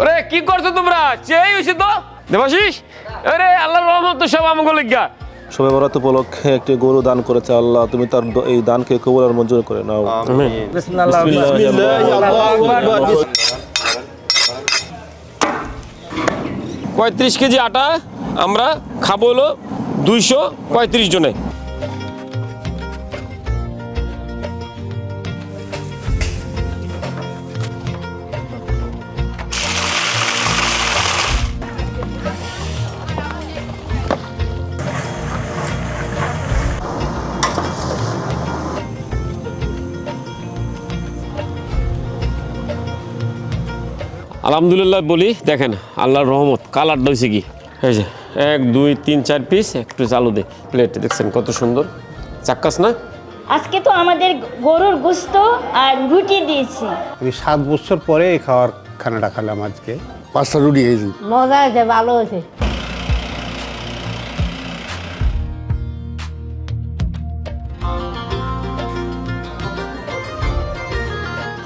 ওরে কি করছ তোমরা? চেয়ে হয়েছে তো? দেবাশিস? আরে আল্লাহর রহমত তো সব আমাকে লিখা সবে বরাত উপলক্ষে একটি গরু দান করেছে আল্লাহ। তুমি তার এই দানকে কবুল আর মঞ্জুর করে নাও। পঁয়ত্রিশ কেজি আটা আমরা খাব হলো দুইশো পঁয়ত্রিশ জনে। আলহামদুলিল্লাহ বলি দেখেন আল্লাহর রহমত কালারটা হয়েছে কি? হয়েছে যে এক দুই তিন চার পিস একটু চালু দে প্লেট দেখছেন কত সুন্দর। চাক্কাস না? আজকে তো আমাদের গরুর গোস্ত আর রুটি দিয়েছে। আমি সাত বছর পরে এই খাওয়ার খানাটা খেলাম আজকে। পাঁচটা রুটি খেয়েছি মজা আছে ভালো আছে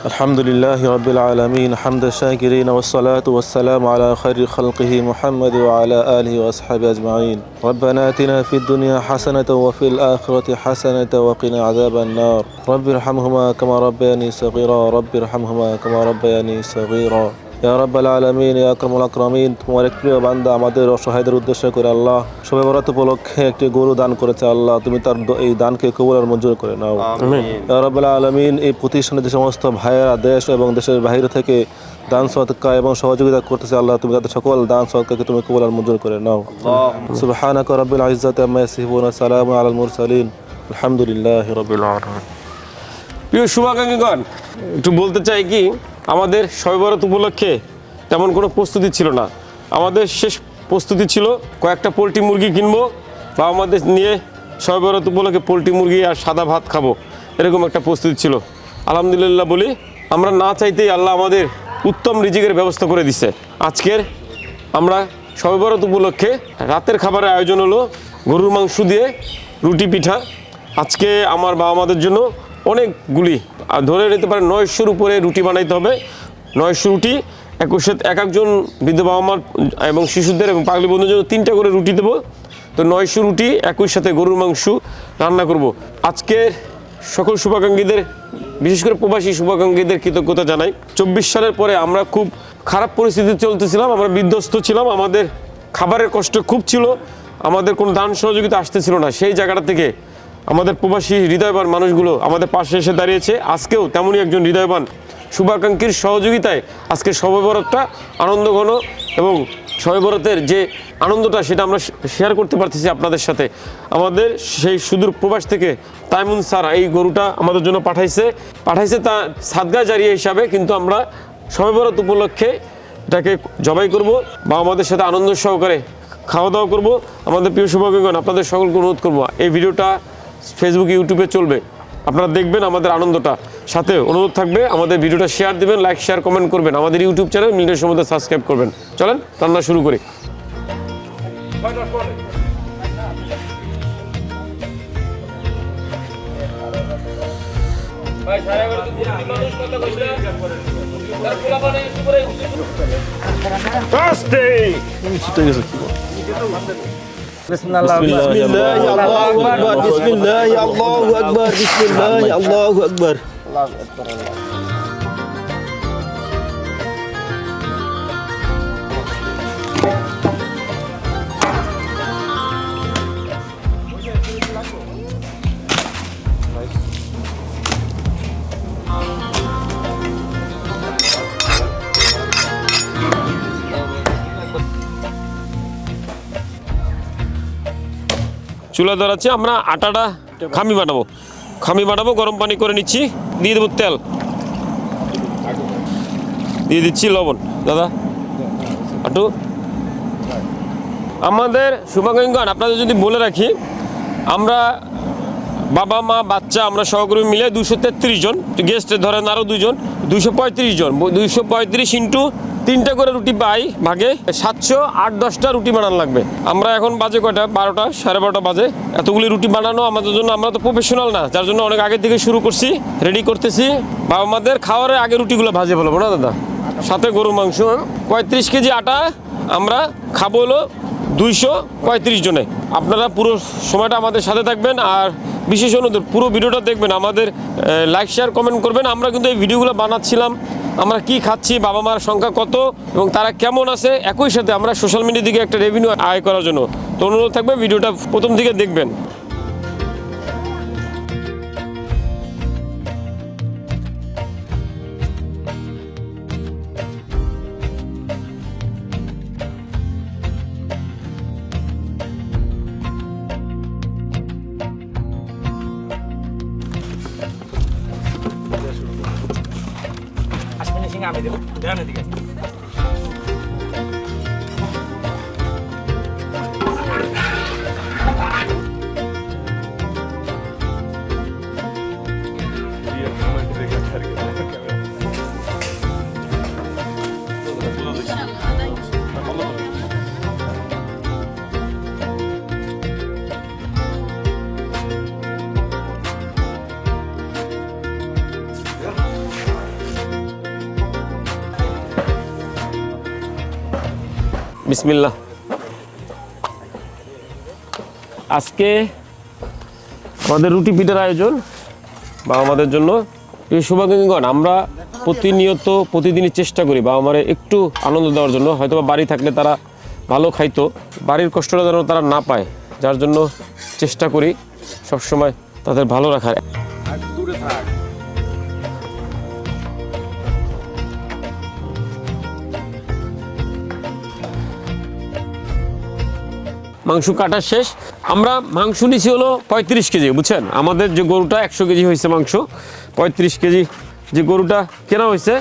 الحمد لله رب العالمين حمد الشاكرين والصلاة والسلام على خير خلقه محمد وعلى آله وأصحابه أجمعين. ربنا آتنا في الدنيا حسنة وفي الآخرة حسنة وقنا عذاب النار. رب ارحمهما كما ربياني صغيرا رب ارحمهما كما ربياني صغيرا. ইয়া রাব্বাল আলামিন ইয়া আকরামুল আকরামিন। তোমার এক প্রিয় বান্দা আমাদের অসহায়দের উদ্দেশ্য করে আল্লাহ শবে বরাত উপলক্ষে একটি গরু দান করেছে আল্লাহ তুমি তার এই দানকে কবুল আর মঞ্জুর করে নাও। ইয়া রাব্বাল আলামিন এই প্রতিষ্ঠানে যে সমস্ত ভাইয়েরা দেশ এবং দেশের বাইরে থেকে দান সদকা এবং সহযোগিতা করতেছে আল্লাহ তুমি তাদের সকল দান সদকাকে তুমি কবুল আর মঞ্জুর করে নাও। সুবহানাকা রাব্বিল ইজ্জাতি আম্মা ইয়াসিফুন ওয়া সালামুন আলাল মুরসালিন। আলহামদুলিল্লাহি রাব্বিল আলামিন। প্রিয় শুভাকাঙ্ক্ষীগণ একটু বলতে চাই কি আমাদের শৈবরত উপলক্ষে তেমন কোনো প্রস্তুতি ছিল না। আমাদের শেষ প্রস্তুতি ছিল কয়েকটা পোলট্রি মুরগি কিনবো বা আমাদের নিয়ে শৈবরত উপলক্ষে পোলট্রি মুরগি আর সাদা ভাত খাব, এরকম একটা প্রস্তুতি ছিল। আলহামদুলিল্লাহ বলি, আমরা না চাইতেই আল্লাহ আমাদের উত্তম রিজিকের ব্যবস্থা করে দিছে। আজকের আমরা শৈবরত উপলক্ষে রাতের খাবারের আয়োজন হলো গরুর মাংস দিয়ে রুটি পিঠা। আজকে আমার বাবা মাদের জন্য অনেকগুলি। আর ধরে নিতে পারে নয়শোর উপরে রুটি বানাইতে হবে। নয়শো রুটি, একুশে এক একজন বৃদ্ধ বাবা মার এবং শিশুদের এবং পাগলি বন্ধুর জন্য তিনটা করে রুটি দেবো। তো নয়শো রুটি একই সাথে গরুর মাংস রান্না করব। আজকের সকল শুভাকাঙ্ক্ষীদের, বিশেষ করে প্রবাসী শুভাকাঙ্ক্ষীদের কৃতজ্ঞতা জানাই। চব্বিশ সালের পরে আমরা খুব খারাপ পরিস্থিতি চলতেছিলাম, আমরা বিধ্বস্ত ছিলাম, আমাদের খাবারের কষ্ট খুব ছিল, আমাদের কোনো দান সহযোগিতা আসতেছিল না। সেই জায়গাটা থেকে আমাদের প্রবাসী হৃদয়বান মানুষগুলো আমাদের পাশে এসে দাঁড়িয়েছে। আজকেও তেমনই একজন হৃদয়বান, শুভাকাঙ্ক্ষীর সহযোগিতায় আজকে সববরতটা আনন্দঘন এবং সববরতের যে আনন্দটা সেটা আমরা শেয়ার করতে পারতেছি আপনাদের সাথে। আমাদের সেই সুদূর প্রবাস থেকে তাইমুন স্যার এই গরুটা আমাদের জন্য পাঠাইছে। পাঠাইছে তা সাদগা জারিয়া হিসাবে কিন্তু আমরা সববরত উপলক্ষে এটাকে জবাই করব বা আমাদের সাথে আনন্দ সহকারে খাওয়া দাওয়া করব। আমাদের প্রিয় শুভাকাঙ্ক্ষীগণ, আপনাদের সকলকে অনুরোধ করব, এই ভিডিওটা ফেসবুক ইউটিউবে চলবে। আপনারা দেখবেন আমাদের আনন্দটা। সাথে অনুরোধ থাকবে আমাদের ভিডিওটা শেয়ার দিবেন লাইক শেয়ার কমেন্ট করবেন। আমাদের ইউটিউব চ্যানেল মিলের সম্বন্ধে সাবস্ক্রাইব করবেন। চলেন রান্না শুরু করি। বিসমিল্লাহি আল্লাহু আকবার বিসমিল্লাহি আল্লাহু আকবার বিসমিল্লাহি আল্লাহু আকবার চুলা ধরাচ্ছে, আমরা আটাটা খামি বানাবো। খামি বানাবো, গরম পানি করে নিচ্ছি, দিয়ে দেবো তেল। দিয়ে দিচ্ছি লবণ। দাদা? আটু আমাদের শুভাকাঙ্ক্ষণ আপনাদের যদি বলে রাখি, আমরা বাবা, মা, বাচ্চা, আমরা সহকর্মী মিলে দুশো তেত্রিশ জন গেস্ট ধরেন আরও দুজন, দুশো পঁয়ত্রিশ জন দুইশো পঁয়ত্রিশ ইন্টু তিনটা করে রুটি পাই ভাগে, সাতশো আট দশটা রুটি বানানো লাগবে। আমরা এখন বাজে কয়টা? বারোটা, সাড়ে বারোটা বাজে। এতগুলি রুটি বানানো আমাদের জন্য, আমরা তো প্রফেশনাল না, যার জন্য অনেক আগে থেকে শুরু করছি রেডি করতেছি। বাবা মাদের খাওয়ার আগে রুটিগুলো ভাজে বলব না দাদা? সাথে গরু মাংস, পঁয়ত্রিশ কেজি আটা, আমরা খাব হলো দুইশো পঁয়ত্রিশ জনে। আপনারা পুরো সময়টা আমাদের সাথে থাকবেন, আর বিশেষ অনুরোধ, পুরো ভিডিওটা দেখবেন, আমাদের লাইক শেয়ার কমেন্ট করবেন। আমরা কিন্তু এই ভিডিওগুলো বানাচ্ছিলাম, আমরা কি খাচ্ছি, বাবা মার সংখ্যা কত এবং তারা কেমন আছে, একই সাথে আমরা সোশ্যাল মিডিয়া দিকে একটা রেভিনিউ আয় করার জন্য। তো অনুরোধ থাকবে, ভিডিওটা প্রথম দিকে দেখবেন। আমি দেবো। দেখেন এদিকে। বিসমিল্লাহ। আজকে আমাদের রুটি পিঠার আয়োজন বাবা আমাদের জন্য। সৌভাগ্যগণ আমরা প্রতিনিয়ত প্রতিদিনই চেষ্টা করি বাবা আমার একটু আনন্দ দেওয়ার জন্য। হয়তো বাড়ি থাকলে তারা ভালো খাইতো। বাড়ির কষ্টটা যেন তারা না পায়, যার জন্য চেষ্টা করি সবসময় তাদের ভালো রাখার। মাংস কাটা শেষ। আমরা মাংস নিছি হলো পঁয়ত্রিশ কেজি, বুঝছেন? আমাদের যে গরুটা একশো কেজি হয়েছে মাংস, পঁয়ত্রিশ কেজি যে গরুটা কেনা হয়েছে,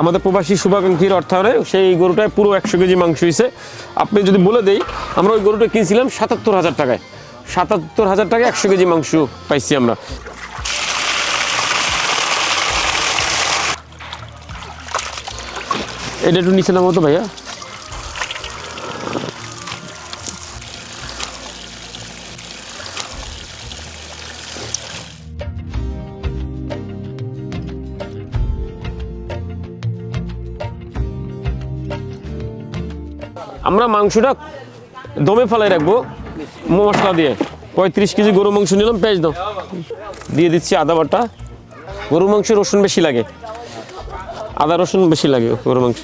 আমাদের প্রবাসী শুভাকাঙ্ক্ষীর অর্থায়নে সেই গরুটায় পুরো একশো কেজি মাংস হয়েছে। আপনি যদি বলে দেই, আমরা ওই গরুটা কিনছিলাম সাতাত্তর হাজার টাকায়। সাতাত্তর হাজার টাকায় একশো কেজি মাংস পাইছি আমরা। এটা একটু নিচে নামো তো ভাইয়া। আমরা মাংসটা দমে ফেলাই রাখব মশলা দিয়ে। পঁয়ত্রিশ কেজি গরু মাংস নিলাম, পেঁয়াজ দাও। দিয়ে দিচ্ছি আদা বাটা। গরু মাংস রসুন বেশি লাগে। আদা রসুন বেশি লাগে গরু মাংস।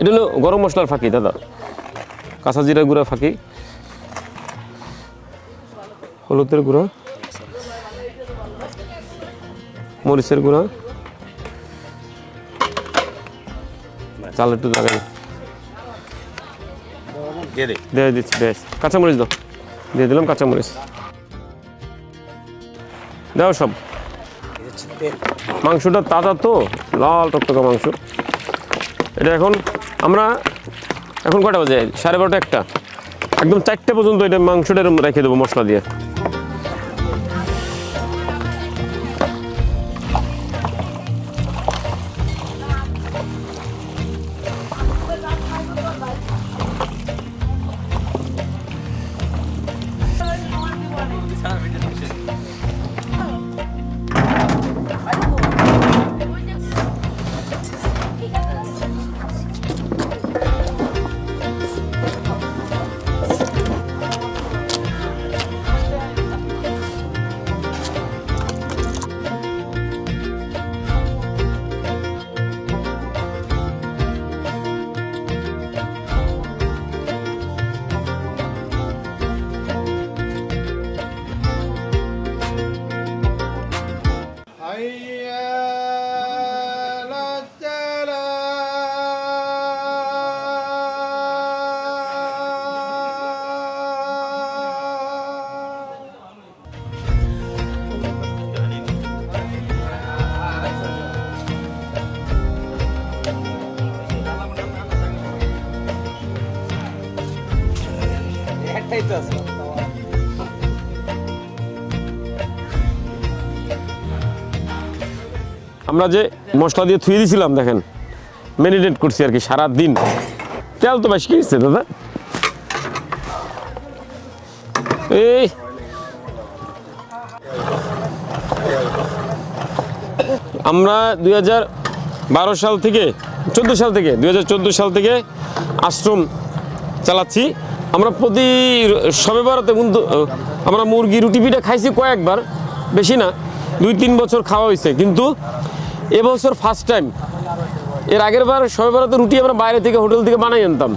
এটা হলো গরম মশলার ফাঁকি, দাদা। কাঁচা জিরা গুঁড়া ফাঁকি। হলুদের গুঁড়া। মরিচের গুঁড়া। চাল একটু লাগাই। দিয়ে দিচ্ছি বেশ। কাঁচামরিচ দাও। দিয়ে দিলাম কাঁচামরিচ। দাও সব। মাংসটা তাজা তো লাল টকটকা মাংস। এটা এখন আমরা এখন কটা বাজে? সাড়ে বারোটা একটা। একদম চারটে পর্যন্ত এটা মাংসটা রেখে দেবো মশলা দিয়ে। আমরা যে মশলা দিয়ে থুয়ে দিয়েছিলাম দেখেন ম্যারিনেট করছি আর কি সারা দিন তেল তো বেশি কিনছে দাদা। এই। আমরা দুই সাল থেকে, চোদ্দ সাল থেকে, দুই হাজার চোদ্দ সাল থেকে আশ্রম চালাচ্ছি। আমরা প্রতি সবে বারোতে কিন্তু আমরা মুরগি রুটি পিঠা খাইছি কয়েকবার, বেশি না, দুই তিন বছর খাওয়া হয়েছে কিন্তু এবছর ফার্স্ট টাইম এর আগের বার সবে বারোতে রুটি আমরা বাইরে থেকে হোটেল থেকে বানাই আনতাম।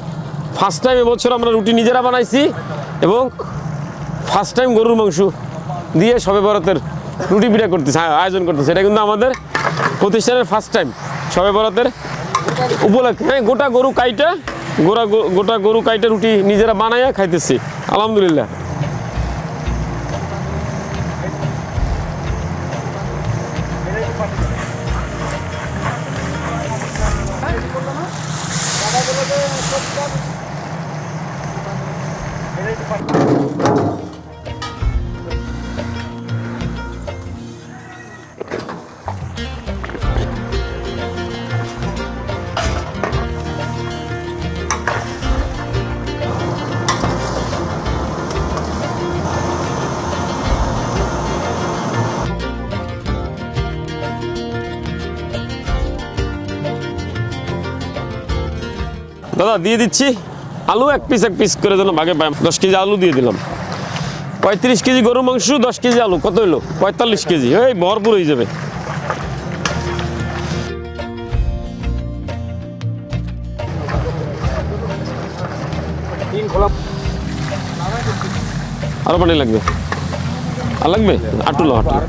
ফার্স্ট টাইম এবছর আমরা রুটি নিজেরা বানাইছি এবং ফার্স্ট টাইম গরুর মাংস দিয়ে সবে বরাতের রুটি পিঠা করতেছে হ্যাঁ, আয়োজন করতেছে। এটা কিন্তু আমাদের প্রতিষ্ঠানের ফার্স্ট টাইম সবে বরাতের উপলক্ষে হ্যাঁ গোটা গরু কাইটা গোটা গোটা গরু কাইটা রুটি নিজেরা বানাইয়া খাইতেছি। আলহামদুলিল্লাহ। দাদা, দিয়ে দিচ্ছি। আলু এক পিস এক পিস করে যেন ভাগে পাই দশ কেজি আলু দিয়ে দিলাম। পঁয়ত্রিশ কেজি গরু মাংস, দশ কেজি আলু, কত হইল? পঁয়তাল্লিশ কেজি। এই, ভরপুর হয়ে যাবে। আরও পানি লাগবে? আর লাগবে? আটুলো আটুলো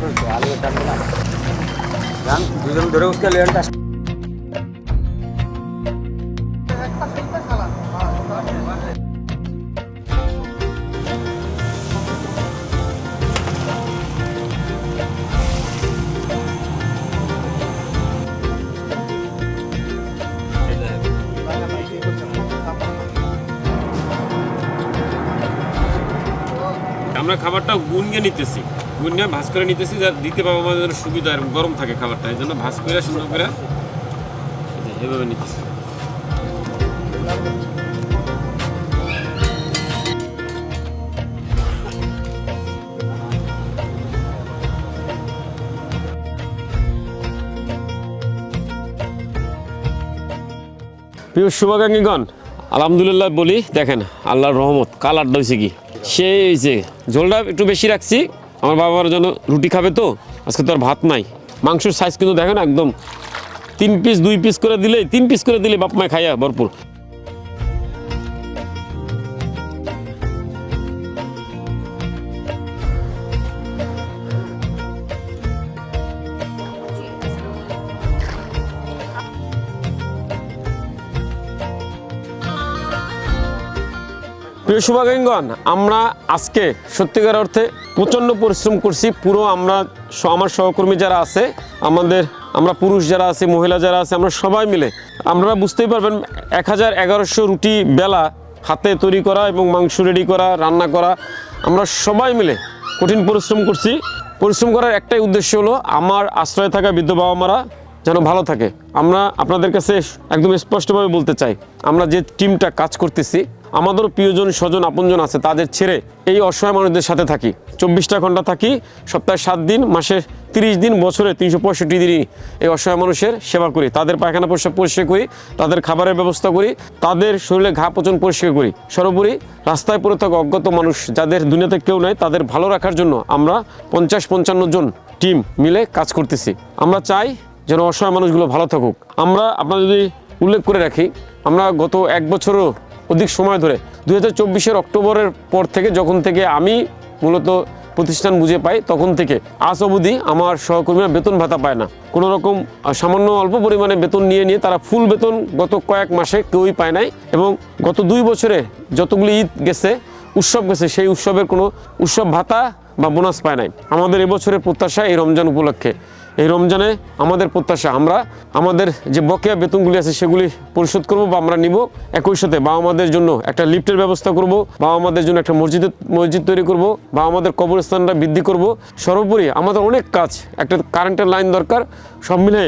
আমরা খাবারটা গুনগে নিতেছি গুনগে ভাজ করে নিতেছি যা দিতে পাবো আমাদের জন্য সুবিধা এরকম গরম থাকে খাবারটা, এই জন্য ভাজ করে সুন্দর করে এভাবে নিতেছি। প্রিয় শুভাকাঙ্ক্ষীগণ, আলহামদুলিল্লাহ বলি, দেখেন, আল্লাহর রহমত, কালারটা হয়েছে কি? সে যে, ঝোলটা একটু বেশি রাখছি। আমার বাবার জন্য রুটি খাবে তো, আজকে তো আর ভাত নাই। মাংসের সাইজ কিন্তু দেখেন একদম তিন পিস দুই পিস করে দিলে তিন পিস করে দিলে বাপ মায় খাইয়া ভরপুর। প্রিয় শুভাকাঙ্গন আমরা আজকে সত্যিকার অর্থে প্রচণ্ড পরিশ্রম করছি। পুরো আমরা আমার সহকর্মী যারা আছে, আমাদের, আমরা পুরুষ যারা আছে, মহিলা যারা আছে, আমরা সবাই মিলে আপনারা বুঝতেই পারবেন এক হাজার এগারোশো রুটি বেলা হাতে তৈরি করা এবং মাংস রেডি করা, রান্না করা, আমরা সবাই মিলে কঠিন পরিশ্রম করছি। পরিশ্রম করার একটাই উদ্দেশ্য হলো, আমার আশ্রয়ে থাকা বৃদ্ধ বাবা মারা যেন ভালো থাকে। আমরা আপনাদের কাছে একদম স্পষ্টভাবে বলতে চাই, আমরা যে টিমটা কাজ করতেছি আমাদেরও প্রিয়জন, স্বজন, আপনজন আছে, তাদের ছেড়ে এই অসহায় মানুষদের সাথে থাকি। চব্বিশটা ঘণ্টা থাকি, সপ্তাহে সাত দিন, মাসে তিরিশ দিন, বছরে তিনশো পঁয়ষট্টি দিনই এই অসহায় মানুষের সেবা করি। তাদের পায়খানা পরিষ্কার পরিষ্কার করি, তাদের খাবারের ব্যবস্থা করি, তাদের শরীরে ঘা পচন পরিষ্কার করি। সর্বোপরি রাস্তায় পড়ে থাকা অজ্ঞাত মানুষ, যাদের দুনিয়াতে কেউ নাই, তাদের ভালো রাখার জন্য আমরা পঞ্চাশ পঞ্চান্ন জন টিম মিলে কাজ করতেছি। আমরা চাই যেন অসহায় মানুষগুলো ভালো থাকুক। আমরা আপনার যদি উল্লেখ করে রাখি, আমরা গত এক বছরও অধিক সময় ধরে দু হাজার অক্টোবরের পর থেকে যখন থেকে আমি মূলত প্রতিষ্ঠান বুঝে পাই, তখন থেকে আজ অবধি আমার সহকর্মীরা বেতন ভাতা পায় না। কোনো রকম সামান্য অল্প পরিমাণে বেতন নিয়ে নিয়ে তারা ফুল বেতন গত কয়েক মাসে কেউই পায় নাই এবং গত দুই বছরে যতগুলি ঈদ গেছে, উৎসব গেছে, সেই উৎসবের কোনো উৎসব ভাতা বা বোনাস পায় নাই। আমাদের এবছরের প্রত্যাশা এই রমজান উপলক্ষে। এই রমজানে আমাদের প্রত্যাশা, আমরা আমাদের যে বকেয়া বেতনগুলি আছে সেগুলি পরিশোধ করব বা আমরা নিব একই সাথে বাবা আমাদের জন্য একটা লিফটের ব্যবস্থা করব, বাবা আমাদের জন্য একটা মসজিদ মসজিদ তৈরি করব বা আমাদের কবরস্থানটা বৃদ্ধি করব। সর্বোপরি আমাদের অনেক কাজ, একটা কারেন্টের লাইন দরকার, সব মিলে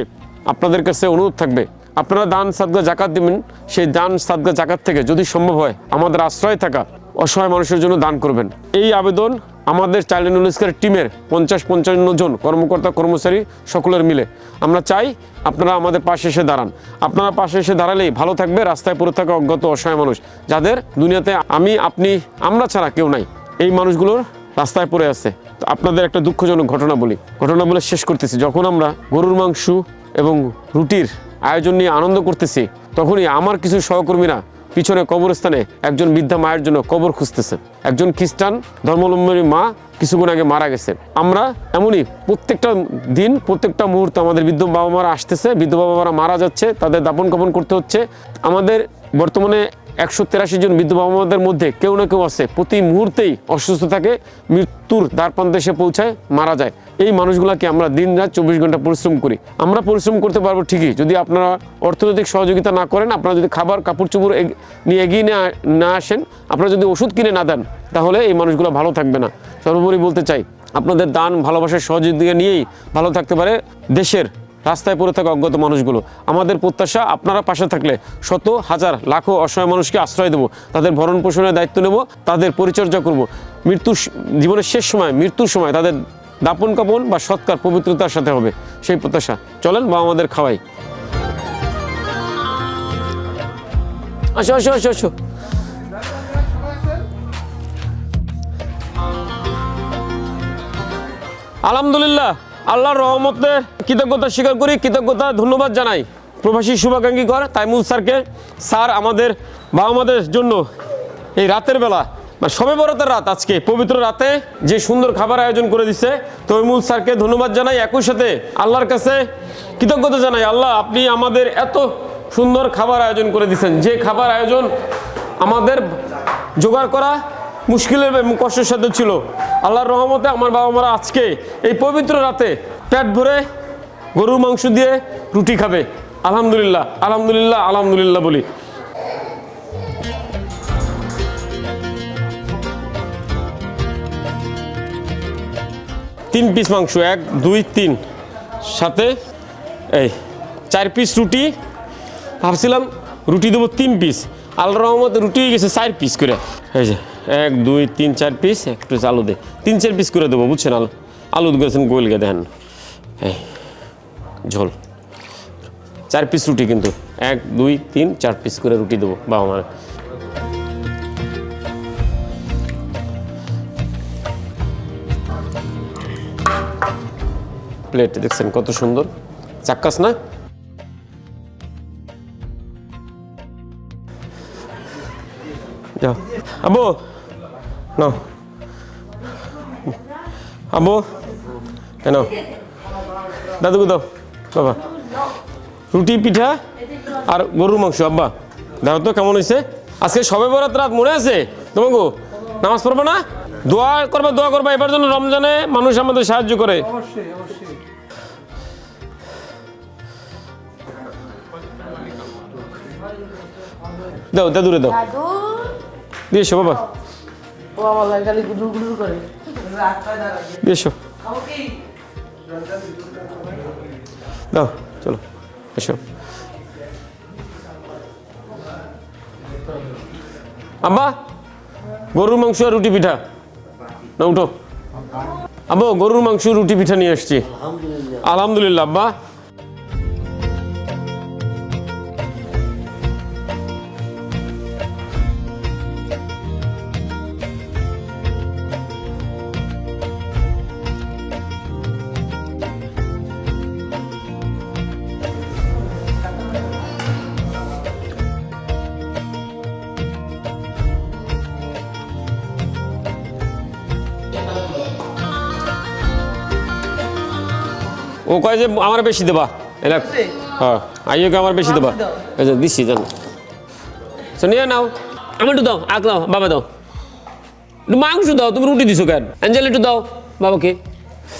আপনাদের কাছে অনুরোধ থাকবে, আপনারা দান, সাদগা, জাকাত দিবেন, সেই দান, সাদগা, জাকাত থেকে যদি সম্ভব হয় আমাদের আশ্রয় থাকা অসহায় মানুষের জন্য দান করবেন। এই আবেদন আমাদের চাইল্ড ইউনেস্কার টিমের পঞ্চাশ পঞ্চান্ন জন কর্মকর্তা, কর্মচারী সকলের মিলে। আমরা চাই আপনারা আমাদের পাশে এসে দাঁড়ান। আপনারা পাশে এসে দাঁড়ালেই ভালো থাকবে, রাস্তায় পড়ে থাকা অজ্ঞাত, অসহায় মানুষ। যাদের দুনিয়াতে আমি, আপনি, আমরা ছাড়া কেউ নাই, এই মানুষগুলোর রাস্তায় পড়ে আছে। তো আপনাদের একটা দুঃখজনক ঘটনা বলি। ঘটনা বলে শেষ করতেছি। যখন আমরা গরুর মাংস এবং রুটির আয়োজন নিয়ে আনন্দ করতেছি, তখনই আমার কিছু সহকর্মীরা পিছনে কবরস্থানে একজন বৃদ্ধা মায়ের জন্য কবর খুঁজতেছে। একজন খ্রিস্টান, ধর্মাবলম্বী মা কিছুক্ষণ আগে মারা গেছে। আমরা এমনই প্রত্যেকটা দিন, প্রত্যেকটা মুহূর্তে আমাদের বৃদ্ধ বাবা মারা আসতেছে। বৃদ্ধ বাবা মারা মারা যাচ্ছে, তাদের দাপন কাপন করতে হচ্ছে। আমাদের বর্তমানে একশো তেরাশি জন বৃদ্ধ বাবা মধ্যে কেউ না কেউ আছে। প্রতি মুহূর্তেই অসুস্থ থাকে, মৃত্যুর দ্বার প্রান্তে এসে পৌঁছায়, মারা যায়। এই মানুষগুলোকে আমরা দিন রাত চব্বিশ ঘণ্টা পরিশ্রম করি। আমরা পরিশ্রম করতে পারব ঠিকই। যদি আপনারা অর্থনৈতিক সহযোগিতা না করেন, আপনারা যদি খাবার কাপড় চোপড় নিয়ে এগিয়ে না আসেন, আপনারা যদি ওষুধ কিনে না দেন, তাহলে এই মানুষগুলো ভালো থাকবে না। সর্বোপরি বলতে চাই, আপনাদের দান, ভালোবাসার সহযোগিতা নিয়েই ভালো থাকতে পারে দেশের রাস্তায় পড়ে থাকা অজ্ঞাত মানুষগুলো। আমাদের প্রত্যাশা, আপনারা পাশে থাকলে শত হাজার, লাখো অসহায় মানুষকে আশ্রয় দেবো। তাদের ভরণ পোষণের দায়িত্ব নেব, তাদের পরিচর্যা করব। মৃত্যু জীবনের শেষ সময়, মৃত্যুর সময় তাদের দাপন কাপন বা সৎকার, পবিত্রতার সাথে হবে। সেই প্রত্যাশা। চলেন বা আমাদের খাওয়াই। আসো আসো আসো আসো। আলহামদুলিল্লাহ। আল্লাহর রহমতে কৃতজ্ঞতা স্বীকার করি, কৃতজ্ঞতা ধন্যবাদ জানাই। প্রবাসী শুভাকাঙ্ক্ষী কর তাইমুল স্যারকে। স্যার আমাদের বা আমাদের জন্য এই রাতের বেলা মানে সবে বরাতের রাত আজকে, পবিত্র রাতে যে সুন্দর খাবার আয়োজন করে দিচ্ছে তৈমুল স্যারকে ধন্যবাদ জানাই। একই সাথে আল্লাহর কাছে কৃতজ্ঞতা জানাই, আল্লাহ আপনি আমাদের এত সুন্দর খাবার আয়োজন করে দিচ্ছেন যে খাবার আয়োজন আমাদের জোগাড় করা মুশকিলের কষ্টের সাথে ছিল। আল্লাহর রহমতে আমার বাবা মারা আজকে এই পবিত্র রাতে পেট ভরে গরুর মাংস দিয়ে রুটি খাবে। আলহামদুলিল্লাহ আলহামদুলিল্লাহ আলহামদুলিল্লাহ বলি। তিন পিস মাংস, এক, দুই, তিন। সাথে এই চার পিস রুটি। ভাবছিলাম রুটি দেবো তিন পিস আল্লাহ রহমতে রুটি গেছে চার পিস করে। এই যে। এক, দুই, তিন, চার পিস এক পিস আলু দে। তিন, চার পিস করে দেবো, বুঝছেন আলু আলু গেছেন গোলকে এই, ঝোল। চার পিস রুটি কিন্তু। এক, দুই, তিন, চার পিস করে রুটি দেবো, বাবা মার। প্লেট দেখছেন কত সুন্দর। চাক্কাস না? যাও। আবু নাও। আবু কেন দাদুকে দাও। বাবা। রুটি, পিঠা আর গরুর মাংস। আব্বা দেখো তো কেমন হয়েছে? আজকে সবে বরাত রাত, মনে আছে? তোমাকে নামাজ পড়ব না? দোয়া করবা দোয়া করবা, এবার জন্য রমজানে মানুষ আমাদের সাহায্য করে। দাও, দাদুরে দাও। দিয়ে এসো বাবা। ও আমার খালি গুডুর গুডুর করে। দিয়ে এসো। দাও চলো এসো। আব্বা গরুর মাংস আর রুটি পিঠা। না উঠো। আব্বা গরুর মাংস রুটি পিঠা নিয়ে এসছি আলহামদুলিল্লাহ। আব্বা ও কয় যে আমার বেশি দেবা। এলা হ্যাঁ আইয়োকে আমার বেশি দেবা। এই যে দিচ্ছি জানো। তো নিয়ে নাও। আমি একটু দাও আগ দাও বাবা দাও। একটু মাংস দাও তুমি রুটি দিছো কেন? অ্যাঞ্জেল একটু দাও বাবাকে।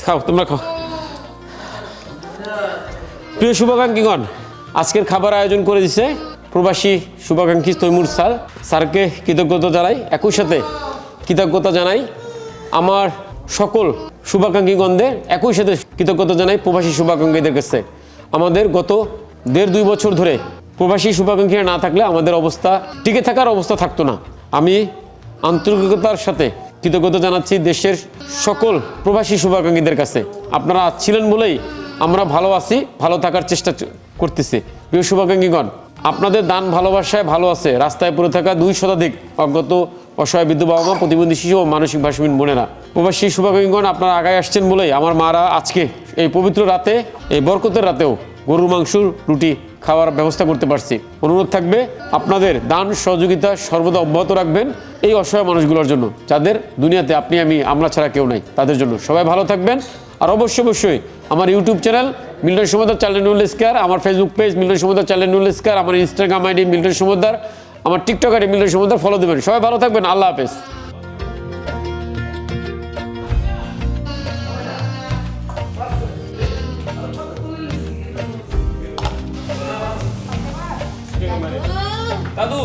খাও তোমরা খাও। প্রিয় শুভাকাঙ্ক্ষীগণ আজকের খাবার আয়োজন করে দিছে প্রবাসী শুভাকাঙ্ক্ষী তৈমুর স্যার। স্যারকে কৃতজ্ঞতা জানাই। একই সাথে কৃতজ্ঞতা জানাই আমার সকল শুভাকাঙ্ক্ষীগণদের একই সাথে কৃতজ্ঞতা জানাই প্রবাসী শুভাকাঙ্ক্ষীদের কাছে। আমাদের গত দেড় দুই বছর ধরে প্রবাসী শুভাকাঙ্ক্ষীরা না থাকলে আমাদের অবস্থা, টিকে থাকার অবস্থা থাকতো না। আমি আন্তরিকতার সাথে কৃতজ্ঞতা জানাচ্ছি দেশের সকল প্রবাসী শুভাকাঙ্ক্ষীদের কাছে। আপনারা ছিলেন বলেই আমরা ভালো আছি, ভালো থাকার চেষ্টা করতেছি। প্রিয় শুভাকাঙ্ক্ষীগণ, আপনাদের দান ভালোবাসায় ভালো আছে, রাস্তায় পড়ে থাকা দুই শতাধিক অজ্ঞত অসহায় বৃদ্ধ বাবা মা, প্রতিবন্ধী শিশু ও মানসিক ভাষাহীন বোনেরা। প্রবাসী শুভাকাঙ্ক্ষীগণ আপনারা আগায় আসছেন বলেই আমার মারা আজকে এই পবিত্র রাতে, এই বরকতের রাতেও গরুর মাংস, রুটি খাওয়ার ব্যবস্থা করতে পারছি। অনুরোধ থাকবে, আপনাদের দান, সহযোগিতা সর্বদা অব্যাহত রাখবেন এই অসহায় মানুষগুলোর জন্য। যাদের দুনিয়াতে আপনি, আমি, আমরা ছাড়া কেউ নাই, তাদের জন্য। সবাই ভালো থাকবেন। আর অবশ্যই অবশ্যই আমার YouTube channel Milton Samudra channel নুল স্কার আমার Facebook page Milton Samudra channel নুল স্কার আমার ইনস্টাগ্রাম আইডি মিল্টন সমুদ্র আমার TikTok ID Milton Samudra follow দেবেন সবাই ভালো থাকবেন আল্লাহ হাফেজ দাদু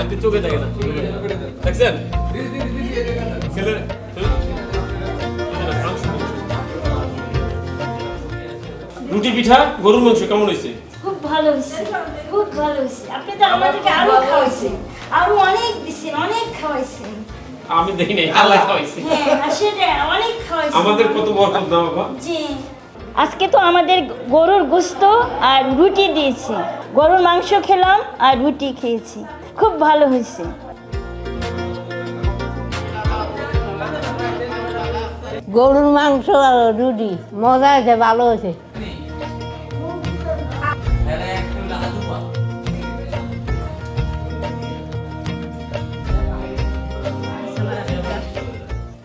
আপনি চোখে দেখেন না দেখছেন ছেলের রুটি পিঠা গরুর মাংস কেমন হয়েছে? খুব ভালো হয়েছে খুব ভালো হয়েছে। আপনি তো আমাদেরকে আরও খাওয়াইছেন। আরও অনেক দিচ্ছেন অনেক খাওয়াইছেন। আমি দেখি নাই আল্লাহ খাওয়াইছে। হ্যাঁ আসলে অনেক খাওয়াইছেন। আমাদের কত বরকত না বাবা? জি। আজকে তো আমাদের গরুর গোস্ত আর রুটি দিয়েছে। গরুর মাংস খেলাম আর রুটি খেয়েছি। খুব ভালো হয়েছে। গরুর মাংস আর রুটি মজা হয়েছে ভালো হয়েছে।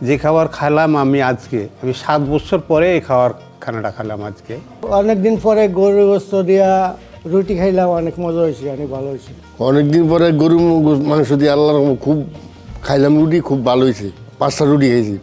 যে খাবার খেলাম আমি আজকে আমি সাত বছর পরে এই খাওয়ার খানাটা খেলাম আজকে। অনেকদিন পরে গরু গোস্ত দিয়া রুটি খাইলাম অনেক মজা হয়েছে অনেক ভালো হয়েছে। অনেকদিন পরে গরু মাংস দিয়ে আল্লাহর খুব খাইলাম রুটি খুব ভালো হয়েছে পাঁচটা রুটি খাইছি।